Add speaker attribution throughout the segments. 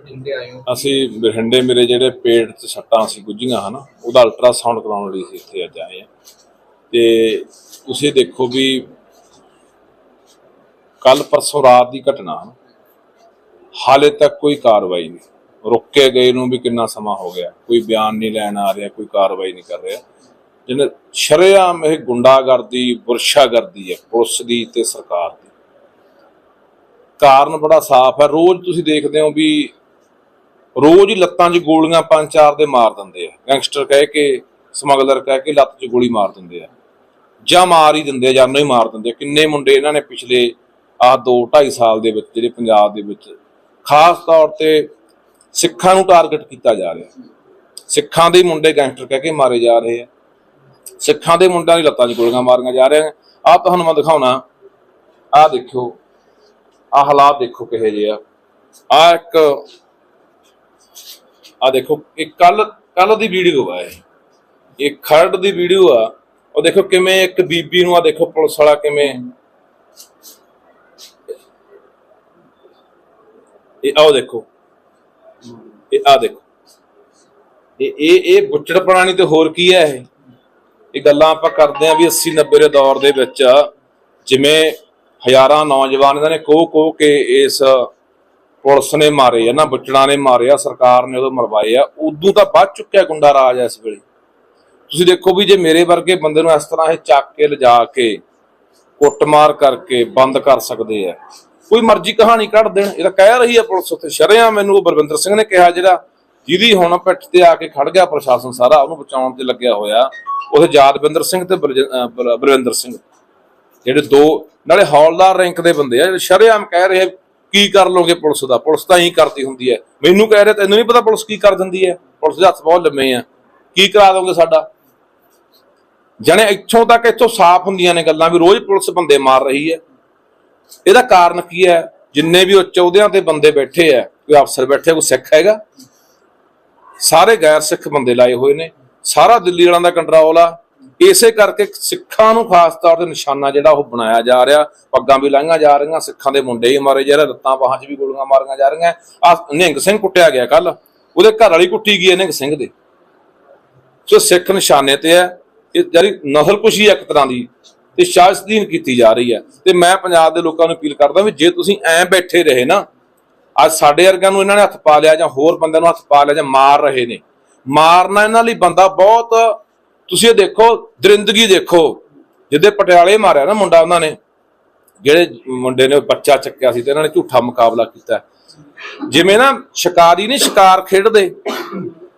Speaker 1: ਬਠਿੰਡੇ ਆਏ ਹੋ?
Speaker 2: ਅਸੀਂ ਬਠਿੰਡੇ ਮੇਰੇ ਜਿਹੜੇ ਪੇਟ 'ਚ ਸੱਟਾਂ ਸੀ, ਗੁੱਝੀਆਂ, ਹਨ, ਉਹਦਾ ਅਲਟਰਾਸਾਊਂਡ ਕਰਾਉਣ ਲਈ ਅਸੀਂ ਇੱਥੇ ਅੱਜ ਆਏ ਹਾਂ। ਤੇ ਤੁਸੀਂ ਦੇਖੋ ਵੀ ਕੱਲ ਪਰਸੋਂ ਰਾਤ ਦੀ ਘਟਨਾ, ਹਾਲੇ ਤੱਕ ਕੋਈ ਕਾਰਵਾਈ ਨਹੀਂ। ਰੁੱਕੇ ਗਏ ਨੂੰ ਵੀ ਕਿੰਨਾ ਸਮਾਂ ਹੋ ਗਿਆ, ਕੋਈ ਬਿਆਨ ਨਹੀਂ ਲੈਣ ਆ ਰਿਹਾ, ਕੋਈ ਕਾਰਵਾਈ ਨਹੀਂ ਕਰ ਰਿਹਾ। ਜਿਹਨੇ ਸ਼ਰੇਆਮ ਇਹ ਗੁੰਡਾਗਰਦੀ, ਬੁਰਸ਼ਾਗਰਦੀ ਹੈ, ਪੁਲਿਸ ਦੀ ਤੇ ਸਰਕਾਰ ਦੀ। ਕਾਰਨ ਬੜਾ ਸਾਫ਼ ਹੈ। ਰੋਜ਼ ਤੁਸੀਂ ਦੇਖਦੇ ਹੋ ਵੀ ਰੋਜ਼ ਲੱਤਾਂ 'ਚ ਗੋਲੀਆਂ ਪੰਜ ਚਾਰ ਦੇ ਮਾਰ ਦਿੰਦੇ ਆ। ਗੈਂਗਸਟਰ ਕਹਿ ਕੇ, ਸਮਗਲਰ ਕਹਿ ਕੇ ਲੱਤ 'ਚ ਗੋਲੀ ਮਾਰ ਦਿੰਦੇ ਆ। ਜਾਂ ਮਾਰ ਹੀ ਦਿੰਦੇ ਆ, ਜਾਂ ਨਹੀਂ ਮਾਰ ਦਿੰਦੇ ਕਿੰਨੇ ਮੁੰਡੇ ਇਹਨਾਂ ਨੇ ਪਿਛਲੇ ਆਹ 2 2.5 ਸਾਲ ਦੇ ਵਿੱਚ, ਜਿਹੜੇ ਪੰਜਾਬ ਦੇ ਵਿੱਚ ਖਾਸ ਤੌਰ ਤੇ ਸਿੱਖਾਂ ਨੂੰ ਟਾਰਗੇਟ ਕੀਤਾ ਜਾ ਰਿਹਾ। ਸਿੱਖਾਂ ਦੇ ਮੁੰਡੇ ਗੈਂਗਸਟਰ ਕਹਿ ਕੇ ਮਾਰੇ ਜਾ ਰਹੇ ਆ। ਸਿੱਖਾਂ ਦੇ ਮੁੰਡਿਆਂ ਦੀ ਲੱਤਾਂ 'ਚ ਗੋਲੀਆਂ ਮਾਰੀਆਂ ਜਾ ਰਹੀਆਂ ਆਹ ਤੁਹਾਨੂੰ ਮੈਂ ਦਿਖਾਉਣਾ। ਆਹ ਦੇਖਿਓ ਆਹ ਹਾਲਾਤ ਦੇਖੋ ਕਿਹੋ ਜਿਹੇ ਆ। ਆਹ ਇੱਕ ਆ ਦੇਖੋ ਇਹ ਕੱਲ ਕੱਲ ਦੀ ਵੀਡੀਓ ਆ ਇਹ। ਇਹ ਖਰੜ ਦੀ ਵੀਡੀਓ ਆ। ਉਹ ਦੇਖੋ ਕਿਵੇਂ ਇੱਕ ਬੀਬੀ ਨੂੰ ਆ ਦੇਖੋ ਪੁਲਿਸ ਵਾਲਾ ਕਿਵੇਂ। ਇਹ ਆਓ ਦੇਖੋ। ਇਹ ਆ ਦੇਖੋ। ਇਹ ਇਹ ਇਹ ਬੁੱਚੜ ਪ੍ਰਾਣੀ ਤੇ ਹੋਰ ਕੀ ਹੈ ਇਹ? ਇਹ ਗੱਲਾਂ ਆਪਾਂ ਕਰਦੇ ਆ ਵੀ 80 90 ਦੇ ਦੌਰ ਦੇ ਵਿੱਚ ਜਿਵੇਂ ਹਜ਼ਾਰਾਂ ਨੌਜਵਾਨ ਇਹਨਾਂ ਨੇ ਕੋ ਕੋਹ ਕੇ ਇਸ ਪੁਲਿਸ ਨੇ ਮਾਰੇ ਆ, ਨਾ ਬੁੱਚੜਾਂ ਨੇ ਮਾਰਿਆ ਸਰਕਾਰ ਨੇ ਉਦੋਂ ਮਰਵਾਏ ਆ, ਉਦੋਂ ਤਾਂ ਵੱਧ ਚੁੱਕਿਆ ਗੁੰਡਾ ਰਾਜ ਇਸ ਵੇਲੇ। ਤੁਸੀਂ ਦੇਖੋ ਵੀ ਜੇ ਮੇਰੇ ਵਰਗੇ ਬੰਦੇ ਨੂੰ ਇਸ ਤਰ੍ਹਾਂ ਇਹ ਚੱਕ ਕੇ ਲਿਜਾ ਕੇ ਕੁੱਟਮਾਰ ਕਰਕੇ ਬੰਦ ਕਰ ਸਕਦੇ ਆ, ਕੋਈ ਮਰਜ਼ੀ ਕਹਾਣੀ ਕੱਢ ਦੇਣ। ਇਹ ਤਾਂ ਕਹਿ ਰਹੀ ਹੈ ਪੁਲਿਸ ਉੱਤੇ, ਸ਼ਰਿਆਂ ਮੈਨੂੰ, ਉਹ ਬਲਵਿੰਦਰ ਸਿੰਘ ਨੇ ਕਿਹਾ ਜਿਹੜਾ ਜਿਹਦੀ ਹੁਣ ਪਿੱਠ ਤੇ ਆ ਕੇ ਖੜ ਗਿਆ ਪ੍ਰਸ਼ਾਸਨ ਸਾਰਾ, ਉਹਨੂੰ ਬਚਾਉਣ ਤੇ ਲੱਗਿਆ ਹੋਇਆ, ਉਹਦੇ ਯਾਦਵਿੰਦਰ ਸਿੰਘ ਤੇ ਬਲ- ਬਲਵਿੰਦਰ ਸਿੰਘ। ਜਿਹੜੇ ਦੋ, ਨਾਲੇ ਹੌਲਦਾਰ ਰੈਂਕ ਦੇ ਬੰਦੇ ਆ, ਜਿਹੜੇ ਸ਼ਰੇਆਮ ਕਹਿ ਰਹੇ ਕੀ ਕਰ ਲੋਗੇ ਪੁਲਿਸ ਦਾ? ਪੁਲਿਸ ਤਾਂ ਹੀ ਕਰਦੀ ਹੁੰਦੀ ਹੈ। ਮੈਨੂੰ ਕਹਿ ਰਿਹਾ, ਤੈਨੂੰ ਨਹੀਂ ਪਤਾ ਪੁਲਿਸ ਕੀ ਕਰ ਦਿੰਦੀ ਹੈ? ਪੁਲਿਸ ਦੇ ਹੱਥ ਬਹੁਤ ਲੰਮੇ ਆ। ਕੀ ਕਰਾ ਦੋਗੇ ਸਾਡਾ? ਜਣੇ ਇੱਥੋਂ ਤੱਕ ਇੱਥੋਂ ਸਾਫ਼ ਹੁੰਦੀਆਂ ਨੇ ਗੱਲਾਂ ਵੀ ਰੋਜ਼ ਪੁਲਿਸ ਬੰਦੇ ਮਾਰ ਰਹੀ ਹੈ। ਇਹਦਾ ਕਾਰਨ ਕੀ ਹੈ? ਜਿੰਨੇ ਵੀ ਉੱਚ ਅਹੁਦਿਆਂ ਤੇ ਬੰਦੇ ਬੈਠੇ ਆ, ਕੋਈ ਅਫਸਰ ਬੈਠੇ, ਕੋਈ ਸਿੱਖ ਹੈਗਾ, ਸਾਰੇ ਗੈਰ ਸਿੱਖ ਬੰਦੇ ਲਾਏ ਹੋਏ ਨੇ। ਸਾਰਾ ਦਿੱਲੀ ਵਾਲਿਆਂ ਦਾ ਕੰਟਰੋਲ ਆ। ਇਸੇ ਕਰਕੇ ਸਿੱਖਾਂ ਨੂੰ ਖਾਸ ਤੌਰ ਤੇ ਨਿਸ਼ਾਨਾ ਜਿਹੜਾ ਉਹ ਬਣਾਇਆ ਜਾ ਰਿਹਾ। ਪੱਗਾਂ ਵੀ ਲਾਈਆਂ ਜਾ ਰਹੀਆਂ, ਸਿੱਖਾਂ ਦੇ ਮੁੰਡੇ ਹੀ ਮਾਰੇ ਜਾ ਰਹੇ, ਲੱਤਾਂ ਬਾਹਾਂ 'ਚ ਵੀ ਗੋਲੀਆਂ ਮਾਰੀਆਂ ਜਾ ਰਹੀਆਂ। ਆ ਨਿਹੰਗ ਸਿੰਘ ਕੁੱਟਿਆ ਗਿਆ ਕੱਲ ਉਹਦੇ ਘਰ ਵਾਲੀ ਕੁੱਟੀ ਗਈ ਹੈ ਨਿਹੰਗ ਸਿੰਘ ਦੇ। ਸੋ ਸਿੱਖ ਨਿਸ਼ਾਨੇ ਤੇ ਹੈ। ਇਹ ਜਿਹੜੀ ਨਸਲਕੁਸ਼ੀ ਹੈ ਇੱਕ ਤਰ੍ਹਾਂ ਦੀ, ਤੇ ਸ਼ਾਸਦੀਨ ਕੀਤੀ ਜਾ ਰਹੀ ਹੈ। ਤੇ ਮੈਂ ਪੰਜਾਬ ਦੇ ਲੋਕਾਂ ਨੂੰ ਅਪੀਲ ਕਰਦਾ ਵੀ ਜੇ ਤੁਸੀਂ ਐਂ ਬੈਠੇ ਰਹੇ ਨਾ, ਅੱਜ ਸਾਡੇ ਵਰਗਿਆਂ ਨੂੰ ਇਹਨਾਂ ਨੇ ਹੱਥ ਪਾ ਲਿਆ ਜਾਂ ਹੋਰ ਬੰਦਿਆਂ ਨੂੰ ਹੱਥ ਪਾ ਲਿਆ ਜਾਂ ਮਾਰ ਰਹੇ ਨੇ। ਮਾਰਨਾ ਇਹਨਾਂ ਲਈ ਬੰਦਾ ਬਹੁਤ ਤੁਸੀਂ ਇਹ ਦੇਖੋ, ਦਰਿੰਦਗੀ ਦੇਖੋ। ਜਿੱਦੇ ਪਟਿਆਲੇ ਮਾਰਿਆ ਨਾ ਮੁੰਡਾ ਉਹਨਾਂ ਨੇ, ਜਿਹੜੇ ਮੁੰਡੇ ਨੇ ਬੱਚਾ ਚੱਕਿਆ ਸੀ ਤੇ ਇਹਨਾਂ ਨੇ ਝੂਠਾ ਮੁਕਾਬਲਾ ਕੀਤਾ। ਜਿਵੇਂ ਨਾ ਸ਼ਿਕਾਰੀ ਨਹੀਂ, ਸ਼ਿਕਾਰ ਖੇਡਦੇ।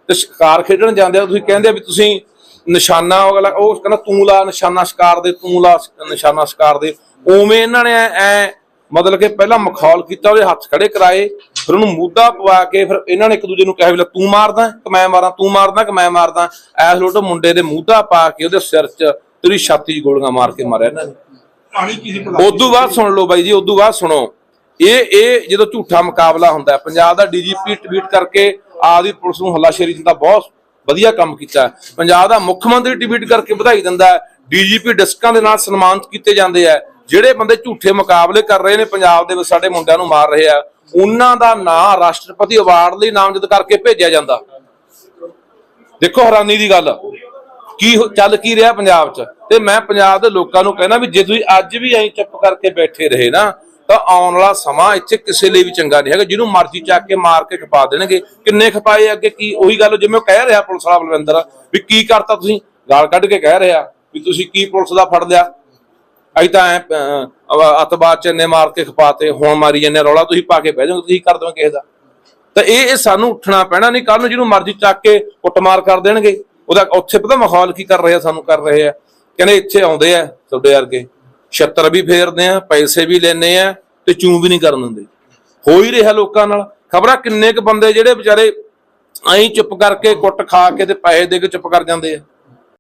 Speaker 2: ਤੇ ਸ਼ਿਕਾਰ ਖੇਡਣ ਜਾਂਦੇ ਆ, ਤੁਸੀਂ ਕਹਿੰਦੇ ਵੀ ਤੁਸੀਂ ਨਿਸ਼ਾਨਾ ਉਹ ਉਹ ਕਹਿੰਦਾ ਤੂੰ ਲਾ ਨਿਸ਼ਾਨਾ ਸ਼ਿਕਾਰ ਦੇ, ਤੂੰ ਲਾ ਨਿਸ਼ਾਨਾ ਸ਼ਿਕਾਰ ਦੇ। ਉਵੇਂ ਇਹਨਾਂ ਨੇ ਐ ਮਤਲਬ ਕਿ ਪਹਿਲਾਂ ਮਖੌਲ ਕੀਤਾ, ਉਹਦੇ ਹੱਥ ਖੜੇ ਕਰਾਏ। ਫਿਰ ਉਹਨੂੰ ਮੂਦਾ ਪਵਾ ਕੇ ਫਿਰ ਇਹਨਾਂ ਨੇ ਇੱਕ ਦੂਜੇ ਨੂੰ ਕਿਹਾ ਵੀ ਲੈ ਤੂੰ ਮਾਰਦਾ ਕਿ ਮੈਂ ਮਾਰਾਂ ਤੂੰ ਮਾਰਦਾ ਕਿ ਮੈਂ ਮਾਰਦਾ। ਐਸ ਲੋਟ ਮੁੰਡੇ ਦੇ ਮੂਦਾ ਪਾ ਕੇ ਉਹਦੇ ਸਿਰ 'ਚ ਤੇਰੀ ਛਾਤੀ 'ਚ ਗੋਲੀਆਂ ਮਾਰ ਕੇ ਮਾਰਿਆ ਇਹਨਾਂ ਨੇ। ਉਦੋਂ ਬਾਅਦ ਸੁਣ ਲਓ ਬਾਈ ਜੀ ਉਦੋਂ ਬਾਅਦ ਸੁਣੋ। ਇਹ ਇਹ ਜਦੋਂ ਝੂਠਾ ਮੁਕਾਬਲਾ ਹੁੰਦਾ ਪੰਜਾਬ ਦਾ ਡੀਜੀਪੀ ਟਵੀਟ ਕਰਕੇ ਆਪਦੀ ਪੁਲਿਸ ਨੂੰ ਹੱਲਾਸ਼ੇਰੀ ਦਿੰਦਾ ਬਹੁਤ ਵਧੀਆ ਕੰਮ ਕੀਤਾ। ਪੰਜਾਬ ਦਾ ਮੁੱਖ ਮੰਤਰੀ ਟਵੀਟ ਕਰਕੇ ਵਧਾਈ ਦਿੰਦਾ ਹੈ। ਡੀਜੀਪੀ ਡਿਸਕਾਂ ਦੇ ਨਾਲ ਸਨਮਾਨਿਤ ਕੀਤੇ ਜਾਂਦੇ ਆ। ਜਿਹੜੇ ਬੰਦੇ ਝੂਠੇ ਮੁਕਾਬਲੇ ਕਰ ਰਹੇ ਨੇ ਪੰਜਾਬ ਦੇ ਵਿੱਚ, ਸਾਡੇ ਮੁੰਡਿਆਂ ਨੂੰ ਮਾਰ ਰਹੇ ਆ, ਉਹਨਾਂ ਦਾ ਨਾਂ ਰਾਸ਼ਟਰਪਤੀ ਅਵਾਰਡ ਲਈ ਨਾਮਜ਼ਦ ਕਰਕੇ ਭੇਜਿਆ ਜਾਂਦਾ। ਦੇਖੋ ਹੈਰਾਨੀ ਦੀ ਗੱਲ, ਕੀ ਚੱਲ ਕੀ ਰਿਹਾ ਪੰਜਾਬ 'ਚ? ਤੇ ਮੈਂ ਪੰਜਾਬ ਦੇ ਲੋਕਾਂ ਨੂੰ ਕਹਿੰਦਾ ਵੀ ਜੇ ਤੁਸੀਂ ਅੱਜ ਵੀ ਐਂ ਚੁੱਪ ਕਰਕੇ ਬੈਠੇ ਰਹੇ ਨਾ, ਤਾਂ ਆਉਣ ਵਾਲਾ ਸਮਾਂ ਇੱਥੇ ਕਿਸੇ ਲਈ ਵੀ ਚੰਗਾ ਨਹੀਂ ਹੈਗਾ। ਜਿਹਨੂੰ ਮਰਜ਼ੀ ਚੱਕ ਕੇ ਮਾਰ ਕੇ ਖਪਾ ਦੇਣਗੇ। ਕਿੰਨੇ ਖਪਾਏ ਅੱਗੇ, ਕੀ, ਉਹੀ ਗੱਲ ਜਿਵੇਂ ਉਹ ਕਹਿ ਰਿਹਾ ਪੁਲਿਸ ਵਾਲਾ ਬਲਵਿੰਦਰ, ਵੀ ਕੀ ਕਰਤਾ ਤੁਸੀਂ? ਗਾਲ ਕੱਢ ਕੇ ਕਹਿ ਰਿਹਾ ਵੀ ਤੁਸੀਂ ਕੀ ਪੁਲਿਸ ਦਾ ਫੜ ਲਿਆ? ਅਸੀਂ ਤਾਂ ਐ ਅਤਬਾਦ ਚ ਇੰਨੇ ਮਾਰ ਕੇ ਖਪਾਤੇ, ਹੁਣ ਮਾਰੀ ਜੰਨੇ ਰੌਲਾ ਤੁਸੀਂ ਪਾ ਕੇ ਬਹਿ ਜਾਓਗੇ ਤੁਸੀਂ ਕਰ ਦੋਗੇ ਕਿਸੇ ਦਾ? ਤਾਂ ਇਹ ਇਹ ਸਾਨੂੰ ਉੱਠਣਾ ਪੈਣਾ ਨਹੀਂ ਕੱਲ ਨੂੰ ਜਿਹਨੂੰ ਮਰਜ਼ੀ ਚੱਕ ਕੇ ਕੁੱਟਮਾਰ ਕਰ ਦੇਣਗੇ। ਉਹਦਾ ਉੱਥੇ ਪਤਾ ਮਾਹੌਲ ਕੀ ਕਰ ਰਹੇ ਆ, ਸਾਨੂੰ ਕਰ ਰਹੇ ਆ। ਕਹਿੰਦੇ ਇੱਥੇ ਆਉਂਦੇ ਆ ਤੁਹਾਡੇ ਵਰਗੇ। ਛੱਤਰ ਵੀ ਫੇਰਦੇ ਆ, ਪੈਸੇ ਵੀ ਲੈਣੇ ਆ ਤੇ ਚੂੰ ਵੀ ਨਹੀਂ ਕਰਨ ਦਿੰਦੇ। ਹੋ ਹੀ ਰਿਹਾ ਲੋਕਾਂ ਨਾਲ। ਖਬਰਾਂ ਕਿੰਨੇ ਕ ਬੰਦੇ ਜਿਹੜੇ ਵਿਚਾਰੇ ਐਂ ਚੁੱਪ ਕਰਕੇ ਕੁੱਟ ਖਾ ਕੇ ਤੇ ਪੈਸੇ ਦੇ ਕੇ ਚੁੱਪ ਕਰ ਜਾਂਦੇ ਆ।